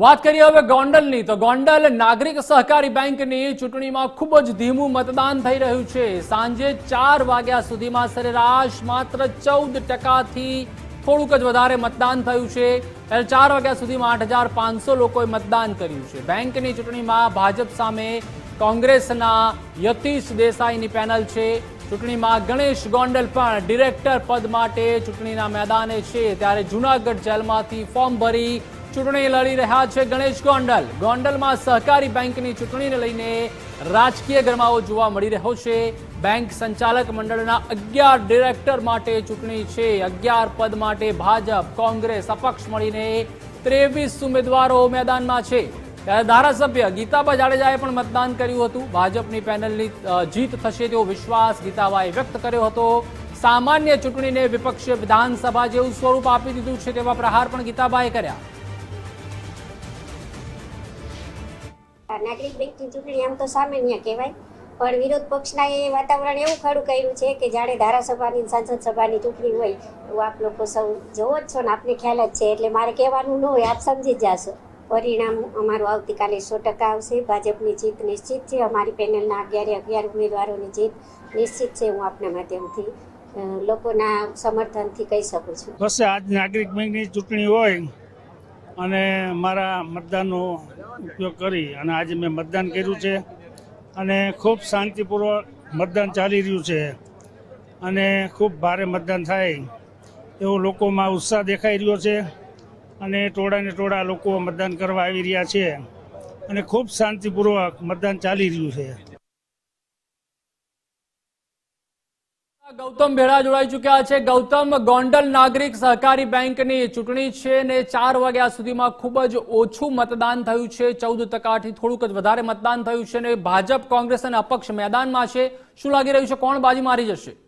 વાત કરીએ હવે ગોંડલની, તો ગોંડલ નાગરિક સહકારી બેંકની ચૂંટણીમાં ખૂબ જ ધીમું મતદાન થઈ રહ્યું છે. સાંજે ચાર વાગ્યા સુધીમાં સરેરાશ માત્ર ચૌદ ટકાથી થોડુંક જ વધારે મતદાન થયું છે. ત્યારે ચાર વાગ્યા સુધીમાં આઠ હજાર પાંચસો લોકોએ મતદાન કર્યું છે. બેંકની ચૂંટણીમાં ભાજપ સામે કોંગ્રેસના યતીશ દેસાઈની પેનલ છે. ચૂંટણીમાં ગણેશ ગોંડલ પણ ડિરેક્ટર પદ માટે ચૂંટણીના મેદાને છે. ત્યારે જૂનાગઢ જેલમાંથી ફોર્મ ભરી ચૂંટણી લડી રહ્યા છે ગણેશ ગોંડલ. ગોંડલમાં સહકારી બેંકની ચૂંટણીને લઈને રાજકીય ગરમાવો જોવા મળી રહ્યો છે. બેંક સંચાલક મંડળના અગિયાર ડિરેક્ટર માટે ચૂંટણી છે. અગિયાર પદ માટે ભાજપ, કોંગ્રેસ, અપક્ષ મળીને ત્રેવીસ ઉમેદવારો મેદાનમાં છે. ત્યારે ધારાસભ્ય ગીતાબા જાડેજાએ પણ મતદાન કર્યું હતું. ભાજપની પેનલની જીત થશે તેવો વિશ્વાસ ગીતાબાએ વ્યક્ત કર્યો હતો. સામાન્ય ચૂંટણીને વિપક્ષે વિધાનસભા જેવું સ્વરૂપ આપી દીધું છે તેવા પ્રહાર પણ ગીતાબાએ કર્યા. નાગરિક બેંકની ચૂંટણી આમ તો સામાન્ય કહેવાય. પણ વિરોધ પક્ષના એ વાતાવરણ એવું ખડું કર્યું છે કે જાણે ધારાસભાની સાંસદ સભાની ચૂંટણી હોય એવું આપ લોકો સૌ જોવો જ છો ને, આપને ખ્યાલ જ છે. એટલે મારે કહેવાનું ન હોય, આપ સમજી જ જાશો. પરિણામ અમારું આવતીકાલે સો ટકા આવશે. ભાજપની જીત નિશ્ચિત છે. અમારી પેનલના અગિયારે અગિયાર ઉમેદવારોની જીત નિશ્ચિત છે. હું આપના માધ્યમથી લોકોના સમર્થનથી કહી શકું છું. બસ, આજ નાગરિક બેંકની ચૂંટણી હોય અને મારા મતદાનનો ઉપયોગ કરી અને આજે મેં મતદાન કર્યું છે અને ખૂબ શાંતિપૂર્વક મતદાન ચાલી રહ્યું છે અને ખૂબ ભારે મતદાન થાય એવો લોકોમાં ઉત્સાહ દેખાઈ રહ્યો છે અને ટોળાને ટોળા લોકો મતદાન કરવા આવી રહ્યા છે અને ખૂબ શાંતિપૂર્વક મતદાન ચાલી રહ્યું છે. ગૌતમ ભેડા જોડાઈ ચુક્યા છે. ગૌતમ ગોંડલ નાગરિક સહકારી બેંકની ચૂંટણી છે ને ચાર વાગ્યા સુધીમાં ખૂબ જ ઓછું મતદાન થયું છે. ચૌદ ટકાથી થોડુંક જ વધારે મતદાન થયું છે ને ભાજપ, કોંગ્રેસ અને અપક્ષ મેદાનમાં છે. શું લાગી રહ્યું છે? કોણ બાજી મારી જશે?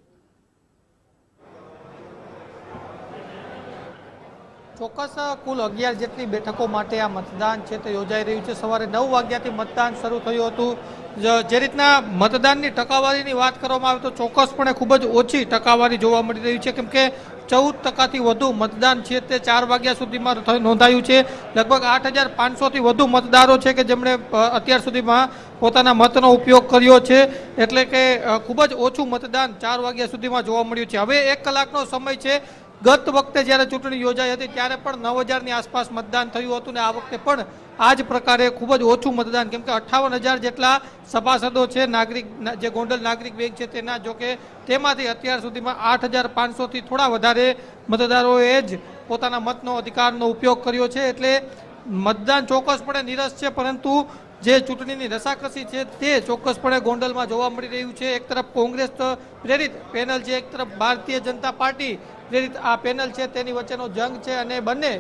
ચોક્કસ કુલ અગિયાર જેટલી બેઠકો માટે આ મતદાન છે તે યોજાઈ રહ્યું છે. સવારે નવ વાગ્યાથી મતદાન શરૂ થયું હતું. જે રીતના મતદાનની ટકાવારીની વાત કરવામાં આવે તો ચોક્કસપણે ખૂબ જ ઓછી ટકાવારી જોવા મળી રહી છે. કેમકે ચૌદ ટકાથી વધુ મતદાન છે તે ચાર વાગ્યા સુધીમાં નોંધાયું છે. લગભગ આઠ હજાર પાંચસોથી વધુ મતદારો છે કે જેમણે અત્યાર સુધીમાં પોતાના મતનો ઉપયોગ કર્યો છે. એટલે કે ખૂબ જ ઓછું મતદાન ચાર વાગ્યા સુધીમાં જોવા મળ્યું છે. હવે એક કલાકનો સમય છે. ગત વખતે જ્યારે ચૂંટણી યોજાઈ હતી, ત્યારે પણ નવ હજારની આસપાસ મતદાન થયું હતું ને આ વખતે પણ આ જ પ્રકારે ખૂબ જ ઓછું મતદાન. કેમ કે અઠ્ઠાવન હજાર જેટલા સભાસદો છે, નાગરિક જે ગોંડલ નાગરિક બેંક છે તેના જોકે તેમાંથી અત્યાર સુધીમાં આઠ હજાર પાંચસોથી થોડા વધારે મતદારોએ જ પોતાના મતનો અધિકારનો ઉપયોગ કર્યો છે. એટલે મતદાન ચોક્કસપણે નિરસ છે, પરંતુ જે ચૂંટણીની રસાકસી છે તે ચોક્કસપણે ગોંડલમાં જોવા મળી રહ્યું છે. એક તરફ કોંગ્રેસ પ્રેરિત, પેનલ છે. એક તરફ ભારતીય જનતા પાર્ટી પ્રેરિત આ પેનલ છે. તેની વચ્ચેનો જંગ છે અને બંને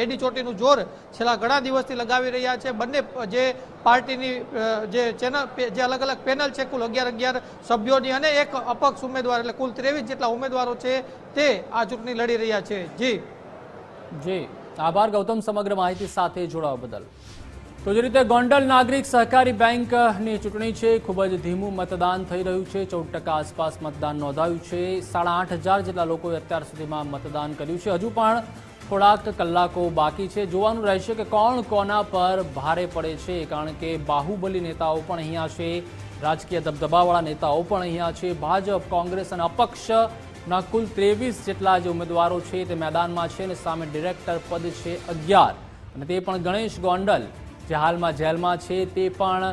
એડી ચોટીનું જોર છેલ્લા ઘણા દિવસથી લગાવી રહ્યા છે. બંને જે પાર્ટીની જે ચેનલ જે અલગ અલગ પેનલ છે, કુલ અગિયાર અગિયાર સભ્યોની અને એક અપક્ષ ઉમેદવાર એટલે કુલ ત્રેવીસ જેટલા ઉમેદવારો છે તે આ ચૂંટણી લડી રહ્યા છે. જી. જી. આભાર, ગૌતમ, સમગ્ર માહિતી સાથે જોડાવા બદલ. તો જે રીતે ગોંડલ નાગરિક સહકારી બેંકની ચૂંટણી છે, ખૂબ જ ધીમું મતદાન થઈ રહ્યું છે. ચૌદ ટકા આસપાસ મતદાન નોંધાયું છે. સાડા આઠ હજાર જેટલા લોકોએ અત્યાર સુધીમાં મતદાન કર્યું છે. હજુ પણ થોડાક કલાકો બાકી છે. જોવાનું રહેશે કે કોણ કોના પર ભારે પડે છે, કારણ કે બાહુબલી નેતાઓ પણ અહીંયા છે, રાજકીય દબદબાવાળા નેતાઓ પણ અહીંયા છે. ભાજપ, કોંગ્રેસ અને અપક્ષના કુલ ત્રેવીસ જેટલા જે ઉમેદવારો છે તે મેદાનમાં છે અને સામે ડિરેક્ટર પદ છે અગિયાર. અને તે પણ ગણેશ ગોંડલ જે હાલમાં જેલમાં છે તે પણ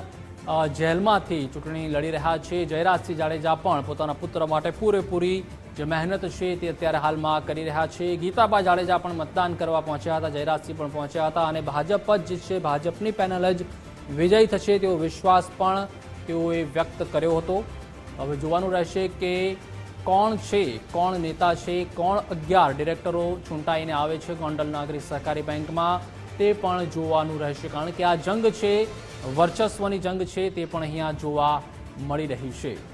જેલમાંથી ચૂંટણી લડી રહ્યા છે. જયરાજસિંહ જાડેજા પણ પોતાના પુત્ર માટે પૂરેપૂરી જે મહેનત છે તે અત્યારે હાલમાં કરી રહ્યા છે. ગીતાબા જાડેજા પણ મતદાન કરવા પહોંચ્યા હતા, જયરાજસિંહ પણ પહોંચ્યા હતા અને ભાજપ જ જીતશે ભાજપની પેનલ જ વિજયી થશે તેવો વિશ્વાસ પણ તેઓએ વ્યક્ત કર્યો હતો. હવે જોવાનું રહેશે કે કોણ છે, કોણ નેતા છે, કોણ અગિયાર ડિરેક્ટરો ચૂંટાઈને આવે છે ગોંડલ નાગરિક સહકારી બેંકમાં. તે પણ જોવાનું રહેશે, કારણ કે આ જંગ છે, વર્ચસ્વની જંગ છે, તે પણ અહીંયા જોવા મળી રહી છે.